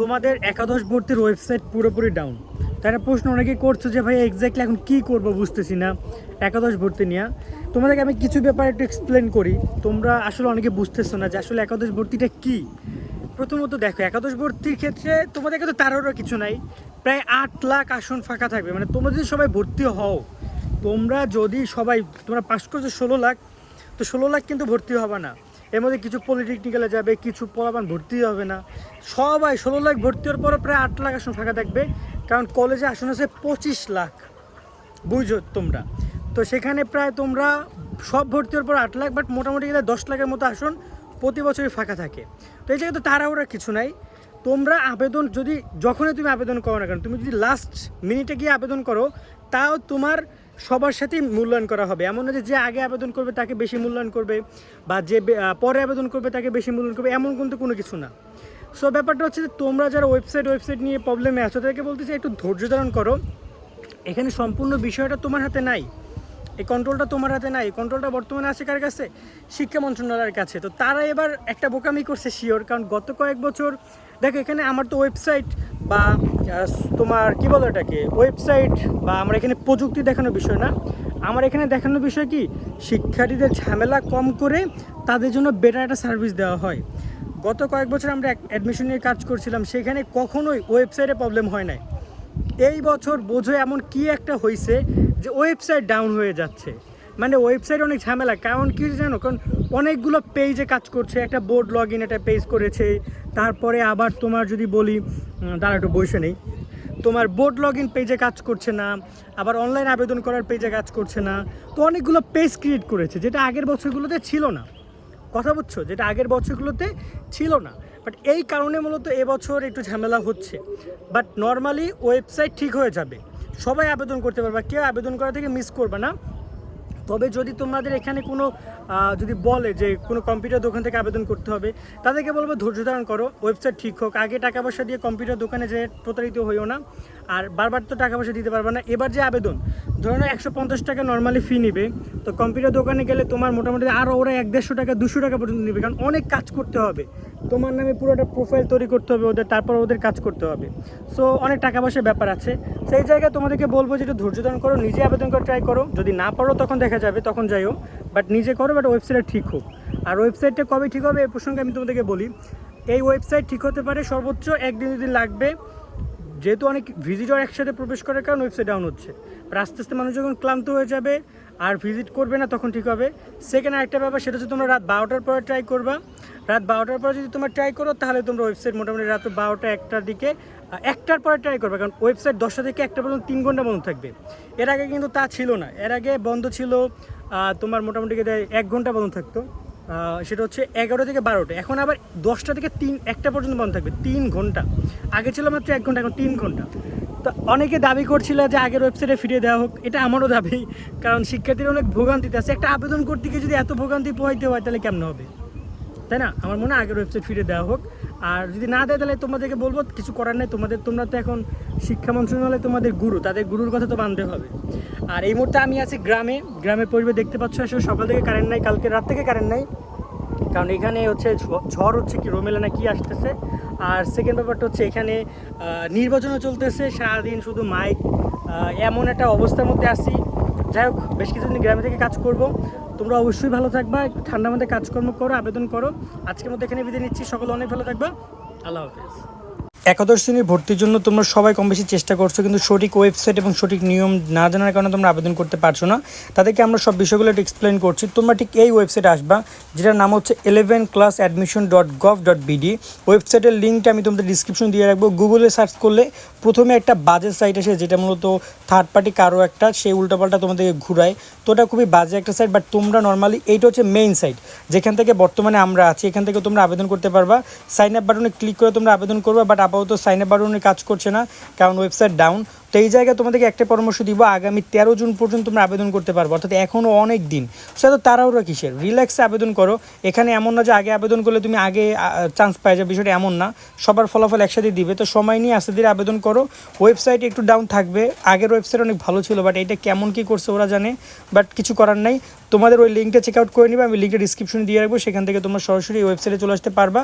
তোমাদের একাদশ ভর্তির ওয়েবসাইট পুরোপুরি ডাউন তারা প্রশ্ন অনেকে করছ যে, ভাই এক্স্যাক্টলি এখন কি করব বুঝতেছি না। একাদশ ভর্তি নিয়ে। তোমাদেরকে আমি কিছু ব্যাপার একটু এক্সপ্লেন করি। তোমরা আসলে অনেকে বুঝতেছো না যে, আসলে একাদশ ভর্তিটা কি? প্রথমত দেখো, একাদশ ভর্তির ক্ষেত্রে তোমাদের কাছে তারও কিছু নাই। প্রায় আট লাখ আসন ফাঁকা থাকবে। মানে তোমরা যদি সবাই ভর্তি হও, তোমরা যদি সবাই, তোমরা পাস করছ ষোলো লাখ, তো ষোলো লাখ কিন্তু ভর্তি হবে না। এর মধ্যে কিছু পলিটেকনিক্যালে যাবে, কিছু পলাবান ভর্তি হবে না। সবাই ষোলো লাখ ভর্তি হওয়ার পরে প্রায় আট লাখ আসন ফাঁকা থাকবে, কারণ কলেজে আসন আছে পঁচিশ লাখ। বুঝছ তোমরা? তো সেখানে প্রায় তোমরা সব ভর্তি হওয়ার পর আট লাখ বাট মোটামুটি গেলে দশ লাখের মতো আসন প্রতি বছরই ফাঁকা থাকে। তো এই জায়গায় তো তাড়াহুড়া কিছু নাই। তোমরা আবেদন যদি, যখনই তুমি আবেদন করো না কেন, তুমি যদি লাস্ট মিনিটে গিয়ে আবেদন করো, তাও তোমার সবার সাথেই মূল্যায়ন করা হবে। এমন না যে আগে আবেদন করবে তাকে বেশি মূল্যায়ন করবে বা যে পরে আবেদন করবে তাকে বেশি মূল্যায়ন করবে, এমন কিন্তু কোনো কিছু না। সো ব্যাপারটা হচ্ছে যে তোমরা যারা ওয়েবসাইট ওয়েবসাইট নিয়ে প্রবলেমে আছো, তাদেরকে বলতেছি একটু ধৈর্য ধারণ করো। এখানে সম্পূর্ণ বিষয়টা তোমার হাতে নাই। এই কন্ট্রোলটা তোমার হাতে নাই। কন্ট্রোলটা বর্তমানে আছে কার কাছে? শিক্ষা মন্ত্রণালয়ের কাছে। তো তারা এবার একটা বোকামি করছে শিওর কারণ গত কয়েক বছর দেখো, এখানে আমার তো ওয়েবসাইট বা তোমার কি বলো এটাকে ওয়েবসাইট বা আমার এখানে প্রযুক্তি দেখানোর বিষয় না। আমার এখানে দেখানোর বিষয় কি, শিক্ষার্থীদের ঝামেলা কম করে তাদের জন্য বেটার একটা সার্ভিস দেওয়া হয়। গত কয়েক বছর আমরা অ্যাডমিশন নিয়ে কাজ করছিলাম, সেখানে কখনোই ওয়েবসাইটে প্রবলেম হয় নাই। এই বছর বোঝো এমন কি একটা হয়েছে যে ওয়েবসাইট ডাউন হয়ে যাচ্ছে। মানে ওয়েবসাইট অনেক ঝামেলা, কারণ কি জানো? কারণ অনেকগুলো পেজে কাজ করছে, একটা বোর্ড লগ ইন একটা পেজ করেছে। তারপরে আবার তোমার যদি বলি দাঁড়া একটু বসে নেই। তোমার বোর্ড লগ ইন পেজে কাজ করছে না, আবার অনলাইন আবেদন করার পেজে কাজ করছে না। তো অনেকগুলো পেজ ক্রিয়েট করেছে, যেটা আগের বছরগুলোতে ছিল না। কথা বুঝছ? যেটা আগের বছরগুলোতে ছিল না। বাট এই কারণে মূলত এবছর একটু ঝামেলা হচ্ছে। বাট নর্মালি ওয়েবসাইট ঠিক হয়ে যাবে। সবাই আবেদন করতে পারবে, কেউ আবেদন করা থেকে মিস করবে না। তবে যদি তোমাদের এখানে কোনো যদি বলে যে কোনো কম্পিউটার দোকান থেকে আবেদন করতে হবে, তাদেরকে বলব ধৈর্য ধারণ করো, ওয়েবসাইট ঠিক হোক, আগে টাকা পয়সা দিয়ে কম্পিউটার দোকানে যে প্রতারিত হইও না, আর বারবার তো টাকা পয়সা দিতে পারবে না। এবার যে আবেদন, ধরো না একশো পঞ্চাশ টাকা নর্মালি ফি নিবে, তো কম্পিউটার দোকানে গেলে তোমার মোটামুটি আরও ওরা এক দেড়শো টাকা, দুশো টাকা পর্যন্ত নেবে, কারণ অনেক কাজ করতে হবে। তোমার নামে পুরোটা প্রোফাইল তৈরি করতে হবে, ওদের, তারপর ওদের কাজ করতে হবে। সো অনেক টাকা পয়সার ব্যাপার আছে। সেই জায়গায় তোমাদেরকে বলব যে একটু ধৈর্য ধারণ করো, নিজে আবেদন করে ট্রাই করো। যদি না পারো, তখন দেখা যাবে, তখন যাই হোক। বাট নিজে করো বাট ওয়েবসাইটটা ঠিক হোক। আর ওয়েবসাইটটা কবে ঠিক হবে, এ প্রসঙ্গে আমি তোমাদেরকে বলি। এই ওয়েবসাইট ঠিক হতে পারে সর্বোচ্চ একদিন দুদিন লাগবে। যেহেতু অনেক ভিজিটর একসাথে প্রবেশ করার কারণে ওয়েবসাইট ডাউন হচ্ছে। আস্তে আস্তে মানুষ যখন ক্লান্ত হয়ে যাবে আর ভিজিট করবে না, তখন ঠিক হবে। সেকেন্ড আরেকটা ব্যাপার, সেটা হচ্ছে তোমরা রাত বারোটার পরে ট্রাই করবা। রাত বারোটার পরে যদি তোমরা ট্রাই করো, তাহলে তোমরা ওয়েবসাইট মোটামুটি রাত বারোটা একটার দিকে একটার পরে ট্রাই করবে। কারণ ওয়েবসাইট দশটা থেকে একটা পর্যন্ত তিন ঘণ্টা বন্ধ থাকবে। এর আগে কিন্তু তা ছিল না। এর আগে বন্ধ ছিল তোমার মোটামুটি এক ঘণ্টা বন্ধ থাকতো। সেটা হচ্ছে এগারো থেকে বারোটা। এখন আবার দশটা থেকে তিন, একটা পর্যন্ত বন্ধ থাকবে, তিন ঘণ্টা। আগে ছিল মাত্র এক ঘণ্টা, এখন তিন ঘণ্টা। তো অনেকে দাবি করছিল যে আগের ওয়েবসাইটে ফিরিয়ে দেওয়া হোক, এটা আমারও দাবি, কারণ শিক্ষার্থীরা অনেক ভোগান্তিতে আছে। একটা আবেদন করতে গিয়ে যদি এত ভোগান্তি পোহাইতে হয়, তাহলে কেমন হবে? তাই না? আমার মনে হয় আগের ওয়েবসাইট ফিরে দেওয়া হোক। আর যদি না দেয়, তাহলে তোমাদেরকে বলব, কিছু করার নেই। তোমাদের, তোমরা তো এখন শিক্ষা মন্ত্রণালয় তোমাদের গুরু, তাদের গুরুর কথা তো মানতে হবে। আর এই মুহূর্তে আমি আছি গ্রামে, গ্রামের পরিবেশ দেখতে পাচ্ছ আসলে সকাল থেকে কারেন্ট নাই, কালকে রাত থেকে কারেন্ট নাই। কারণ এখানে হচ্ছে ঝড় হচ্ছে কি, রোমেলা না কি আসতেছে। আর সেকেন্ড ব্যাপারটা হচ্ছে এখানে নির্বাচনও চলতেছে, সারাদিন শুধু মাইক এমন একটা অবস্থার মধ্যে আসি যাই হোক, বেশ কিছুদিন গ্রামে থেকে কাজ করব। তোমরা অবশ্যই ভালো থাকবা, একটু ঠান্ডার মধ্যে কাজকর্ম করো, আবেদন করো। আজকের মধ্যে এখানে বিদায় নিচ্ছি, সকলে অনেক ভালো থাকবা। আল্লাহ হাফেজ। একাদশ শ্রেণির ভর্তির জন্য তোমরা সবাই কম বেশি চেষ্টা করছ, কিন্তু সঠিক ওয়েবসাইট এবং সঠিক নিয়ম না জানার কারণে তোমরা আবেদন করতে পারছ না। তাদেরকে আমরা সব বিষয়গুলো একটু এক্সপ্লেন করছি। তোমরা ঠিক এই ওয়েবসাইটে আসবা, যেটার নাম হচ্ছে eleven class admission dot gov dot BD ওয়েবসাইটের লিঙ্কটা আমি তোমাদের ডিসক্রিপশন দিয়ে রাখব। গুগলে সার্চ করলে প্রথমে একটা বাজে সাইট আসে, যেটা মূলত থার্ড পার্টি কারও একটা, সেই উল্টোপাল্টা তোমাদেরকে ঘুরায়। তো ওটা খুবই বাজে একটা সাইট বাট তোমরা নর্মালি এইটা হচ্ছে মেইন সাইট যেখান থেকে বর্তমানে আমরা আছি, এখান থেকে তোমরা আবেদন করতে পারবা। সাইন আপ বাটনে ক্লিক করে তোমরা আবেদন করবা বাট আপাতত সাইন আপ বাটনে কাজ করছে না, কারণ ওয়েবসাইট ডাউন তো এই জায়গায় তোমাদেরকে একটা পরামর্শ দিব, আগামী তেরো জুন পর্যন্ত তোমরা আবেদন করতে পারব, অর্থাৎ এখনও অনেক দিন। সেটা তারাওরা কিসের? রিল্যাক্সে আবেদন করো। এখানে এমন না যে আগে আবেদন করলে তুমি আগে চান্স পাই যাবে, বিষয়টা এমন না। সবার ফলাফল একসাথে দিবে। তো সময় নিয়ে আস্তে ধীরে আবেদন করো। ওয়েবসাইট একটু ডাউন থাকবে। আগের ওয়েবসাইট অনেক ভালো ছিল বাট এটা কেমন কী করছে ওরা জানে বাট কিছু করার নাই। তোমাদের ওই লিঙ্কটা চেক আউট করে নিবে, আমি লিঙ্কটা ডিসক্রিপশনে দিয়ে রাখব। সেখান থেকে তোমরা সরাসরি ওয়েবসাইটে চলে আসতে পারবা।